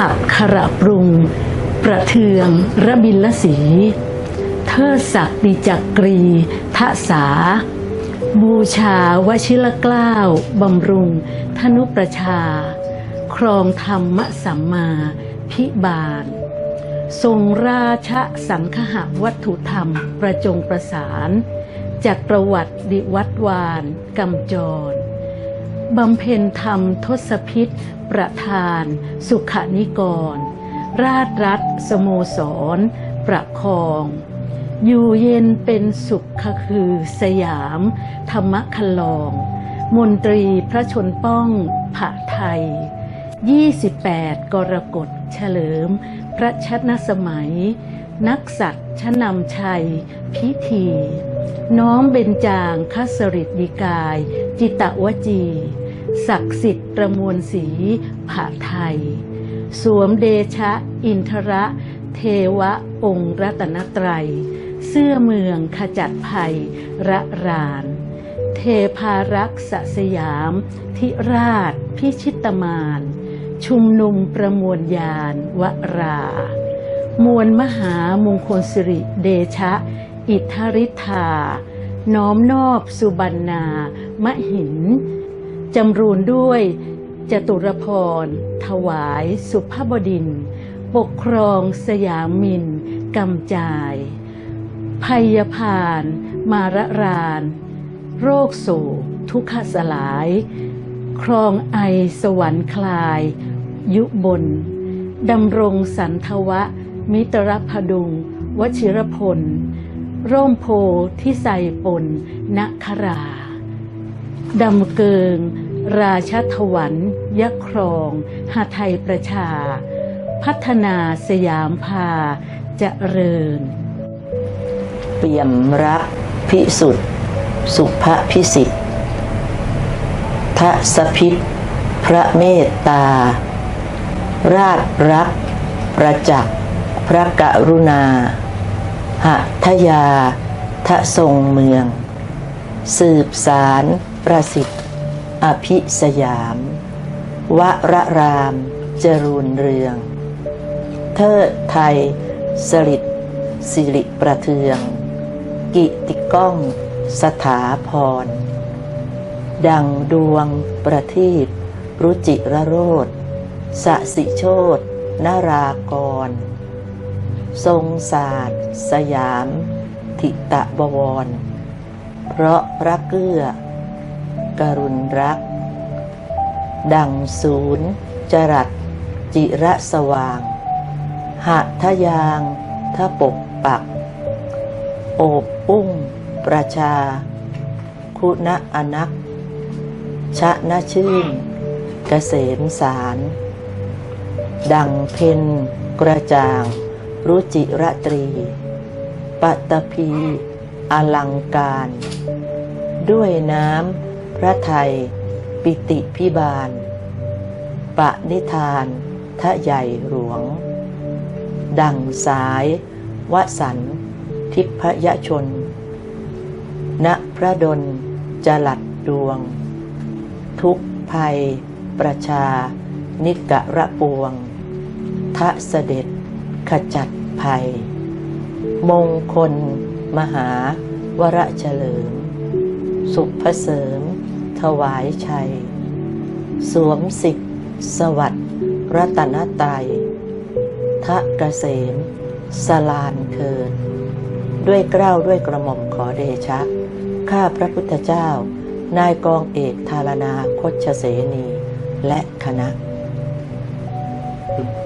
อักขระปรุง ประเทืองระบินละสีเทิดศักดิจักรีทะสา บูชาวชิรกล้าวบำรุง ธนุประชา ครองธรรมสัมมาพิบาล ทรงราชสังคหวัตถุธรรมประจงประสาน จากประวัติดิวัดวานกำจร บำเพ็ญธรรมทศพิษ ประธาน สุขนิกร ราชรัฐ สโมสร ประคอง อยู่เย็นเป็นสุขคือสยาม ธรรมคันลอง มนตรีพระชนป้องผะไทย 28 กรกฎเฉลิม พระชนสมัย นักสัตว์ชนำชัย พิธี น้อมเบญจางคสริตดิกาย จิตวจี ศักดิ์สิทธิ์ประมวลสีผะไทย สวมเดชะ อินทระเทวะองค์รัตนตรัย เสื้อเมืองขจัดภัย ระราน เทพารักษสยาม ทิราช พิชิตมาน ชุมนุมประมวลยานวรา มวลมหามงคลสิริเดชะ อิทธริธา น้อมนอบสุบรรณามะหินจำรูนด้วยจตุรพร ถวายสุภาพบดิน ปกครองสยามินกำจายภัยพาน มาระราน โรคโศกทุกขสลาย ครองไอสวรรค์คลาย ยุบนดำรงสันทวะ มิตรพดุง วชิรพล ร่มโพที่ใสปนนคราดำเกิง ราชทวันยะครองหาไทยประชา พัฒนาสยามพาเจริญ เปี่ยมรักพิสุทธิ์สุภพิสิทธิ์ทศพิษพระเมตตา ราชรัก ประจักษ์พระกรุณา หะทยา ทะทรงเมือง สืบสารประสิทธิ์ อภิสยาม วระรามจรูนเรือง เทิดไทยสลิดสิริประเทือง กิติก้องสถาพร ดังดวงประทีปรุจิระโรธสสิโชตนารากร ทรงศาสตร์ สยาม ทิตะบวร เพราะพระเกื้อ กรุณรัก ดังศูนย์จรัสจิระสว่าง หะทะยางทะปกปัก โอบอุ้มประชา คุณะอนัก ชะนะชื่นเกษมสาร ดังเพนกระจ่าง รุจิระตรี ปัตตภีอลังการ ด้วยน้ำพระไทย ปิติพิบาล ปะนิทานทะใหญ่หลวง ดังสายวสันต์ทิพยชน ณพระดลจลัดดวง ทุกภัย ประชา นิกระปวง ทะเสด็จ ขจัดภัย มงคล มหาวระเฉลิม สุภเสริม ถวายชัย สวมสิทธิสวัสดิ์รัตนตรัยทะเกษม สลานเคิน ด้วยเกล้าด้วยกระหม่อมขอเดชะ ข้าพระพุทธเจ้า นายกองเอกธารณาคชเสนี และคณะข